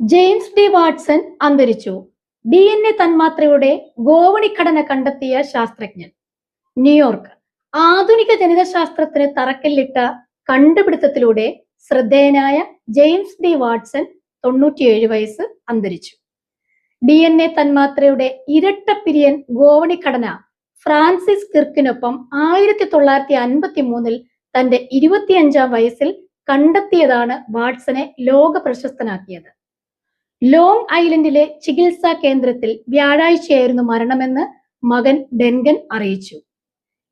James D Watson അന്തരിച്ചു. D N A തന്മാത്രയുടെ ഗോവണിഘടന കണ്ടെത്തിയ ശാസ്ത്രജ്ഞൻ. ന്യൂയോർക്ക്. ആധുനിക ജനിതശാസ്ത്രത്തിന് തറക്കല്ലിട്ട കണ്ടുപിടുത്തത്തിലൂടെ ശ്രദ്ധേയനായ ജെയിംസ് ഡി വാട്സൺ തൊണ്ണൂറ്റിയേഴ് വയസ്സ് അന്തരിച്ചു. ഡി എൻ എ തന്മാത്രയുടെ ഇരട്ടപ്പിരിയൻ ഗോവണിഘടന ഫ്രാൻസിസ് കിർക്കിനൊപ്പം ആയിരത്തി തൊള്ളായിരത്തി അൻപത്തി മൂന്നിൽ തന്റെ ഇരുപത്തിയഞ്ചാം വയസ്സിൽ കണ്ടെത്തിയതാണ് വാട്സനെ ലോക പ്രശസ്തനാക്കിയത് ലോങ് ഐലൻഡിലെ ചികിത്സാ കേന്ദ്രത്തിൽ വ്യാഴാഴ്ചയായിരുന്നു മരണമെന്ന് മകൻ ഡെൻഗൻ അറിയിച്ചു.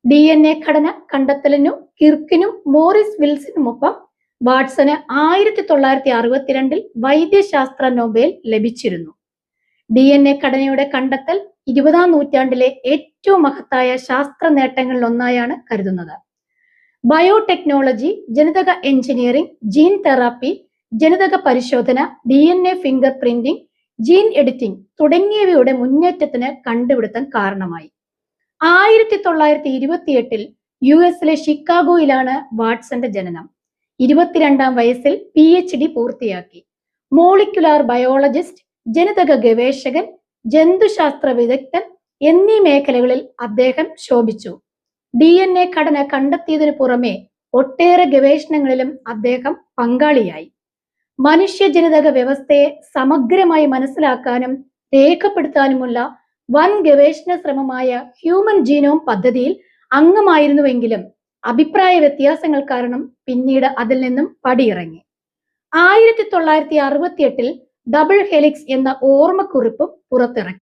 ഡി എൻ എ ഘടന കണ്ടെത്തലിനും കിർക്കിനും മോറിസ് വിൽസിനുമൊപ്പം വാട്സന് ആയിരത്തി തൊള്ളായിരത്തി അറുപത്തിരണ്ടിൽ വൈദ്യശാസ്ത്ര നൊബേൽ ലഭിച്ചിരുന്നു. ഡി എൻ എ ഘടനയുടെ കണ്ടെത്തൽ ഇരുപതാം നൂറ്റാണ്ടിലെ ഏറ്റവും മഹത്തായ ശാസ്ത്ര നേട്ടങ്ങളിൽ ഒന്നായാണ് കരുതുന്നത്. ബയോടെക്നോളജി ജനിതക എഞ്ചിനീയറിംഗ് ജീൻ തെറാപ്പി ജനിതക പരിശോധന D N A fingerprinting gene editing തുടങ്ങിയവയുടെ മുന്നേറ്റത്തിന് കണ്ടുപിടുത്തം കാരണമായി. ആയിരത്തി തൊള്ളായിരത്തി ഇരുപത്തിയെട്ടിൽ യു എസിലെ ഷിക്കാഗോയിലാണ് വാട്സന്റെ ജനനം. ഇരുപത്തിരണ്ടാം വയസ്സിൽ പി എച്ച് ഡി പൂർത്തിയാക്കി. മോളിക്കുലാർ ബയോളജിസ്റ്റ് ജനിതക ഗവേഷകൻ ജന്തുശാസ്ത്ര വിദഗ്ധൻ എന്നീ മേഖലകളിൽ അദ്ദേഹം ശോഭിച്ചു. ഡി എൻ എ ഘടന കണ്ടെത്തിയതിനു പുറമെ ഒട്ടേറെ ഗവേഷണങ്ങളിലും അദ്ദേഹം പങ്കാളിയായി. മനുഷ്യജനിതക വ്യവസ്ഥയെ സമഗ്രമായി മനസ്സിലാക്കാനും രേഖപ്പെടുത്താനുമുള്ള വൻ ഗവേഷണ ശ്രമമായ ഹ്യൂമൻ ജീനോം പദ്ധതിയിൽ അംഗമായിരുന്നുവെങ്കിലും അഭിപ്രായ വ്യത്യാസങ്ങൾ കാരണം പിന്നീട് അതിൽ നിന്നും പടിയിറങ്ങി. ആയിരത്തി തൊള്ളായിരത്തി അറുപത്തിയെട്ടിൽ ഡബിൾ ഹെലിക്സ് എന്ന ഓർമ്മക്കുറിപ്പും പുറത്തിറക്കി.